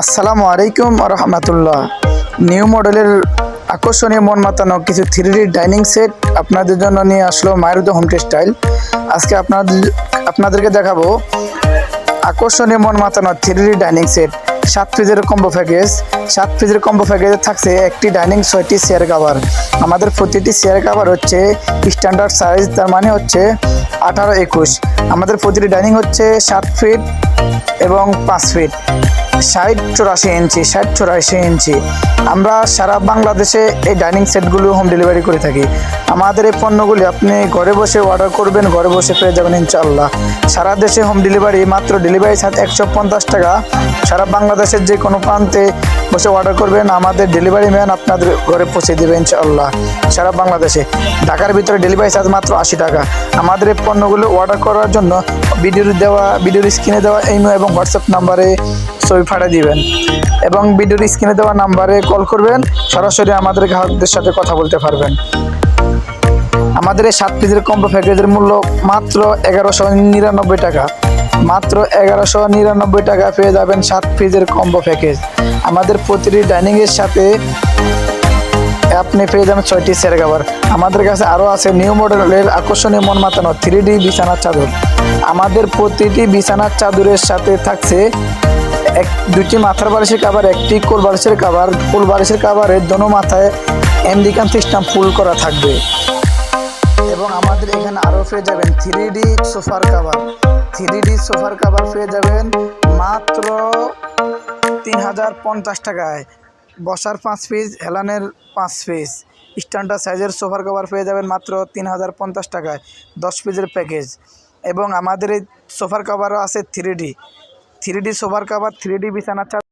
আসসালামু আলাইকুম রহমতুল্লাহ। নিউ মডেলের আকর্ষণীয় মন মাতানো কিছু থ্রি ডাইনিং সেট আপনাদের জন্য নিয়ে আসলো মায়েরুদ হোম স্টাইল আজকে আপনাদের আপনাদেরকে দেখাবো আকর্ষণীয় মন মাতানো থ্রি ডাইনিং সেট সাত পিসের কম্বো প্যাকেজ সাত পিসের কম্বো প্যাকেজে থাকছে একটি ডাইনিং ছয়টি চেয়ার কাভার আমাদের প্রতিটি চেয়ার কাভার হচ্ছে স্ট্যান্ডার্ড সাইজ তার মানে হচ্ছে আঠারো একুশ। আমাদের প্রতিটি ডাইনিং হচ্ছে সাত ফিট এবং পাঁচ ফিট ষাট চৌরাশি ইঞ্চি, ষাট চৌরাশি ইঞ্চি। আমরা সারা বাংলাদেশে এই ডাইনিং সেটগুলো হোম ডেলিভারি করে থাকি। আমাদের এই পণ্যগুলি আপনি ঘরে বসে অর্ডার করবেন, ঘরে বসে পেয়ে যাবেন ইনশাল্লাহ সারা দেশে হোম ডেলিভারি মাত্র ডেলিভারি চার্জ একশো পঞ্চাশ টাকা। সারা বাংলাদেশের যে কোনো প্রান্তে বসে অর্ডার করবেন, আমাদের ডেলিভারি ম্যান আপনাদের ঘরে পৌঁছে দেবে ইনশাল্লাহ সারা বাংলাদেশে। ঢাকার ভিতরে ডেলিভারি চার্জ মাত্র আশি টাকা। আমাদের এই পণ্যগুলো অর্ডার করার জন্য ভিডিওর দেওয়া ভিডিওর স্ক্রিনে দেওয়া ইমো এবং হোয়াটসঅ্যাপ নাম্বারে ছবি পাঠিয়ে দিবেন। এবং ভিডিওর স্ক্রিনে দেওয়া নাম্বারে কল করবেন, সরাসরি আমাদের গ্রাহকদের সাথে কথা বলতে পারবেন। আমাদের এই সাত পিসের কম্বো প্যাকেজের মূল্য মাত্র এগারোশো নিরানব্বই টাকা। মাত্র এগারোশো নিরানব্বই টাকা পেয়ে যাবেন সাত পিসের কম্বো প্যাকেজ আমাদের প্রতিটি ডাইনিংয়ের সাথে আপনি পেয়ে যাবেন ছয়টি সের কাভার আমাদের কাছে আরও আছে নিউ মডেলের আকর্ষণীয় মন মাতানো থ্রি ডি বিছানার চাদর। আমাদের প্রতিটি বিছানার চাদরের সাথে থাকছে এক দুটি মাথার বালিশের কাভার একটি কোল বালিশের কাভার কোল বালিশের কাভারের দোনো মাথায় আমেরিকান সিস্টেম ফুল করা থাকবে। এবং আমাদের এখানে আরও পেয়ে যাবেন থ্রি ডি সোফার কাভার থ্রি ডি সোফার কাভার পেয়ে যাবেন মাত্র তিন হাজার পঞ্চাশ টাকায়। বসার পাঁচ পিস হেলানের পাঁচ পিস স্ট্যান্ডার্ড সাইজের সোফার কভার পেয়ে যাবেন মাত্র তিন হাজার পঞ্চাশ টাকায়, দশ পিসের প্যাকেজ এবং আমাদের এই সোফার কভারও আছে থ্রি ডি থ্রি ডি সোফার কভার থ্রি ডি বিছানার চাদর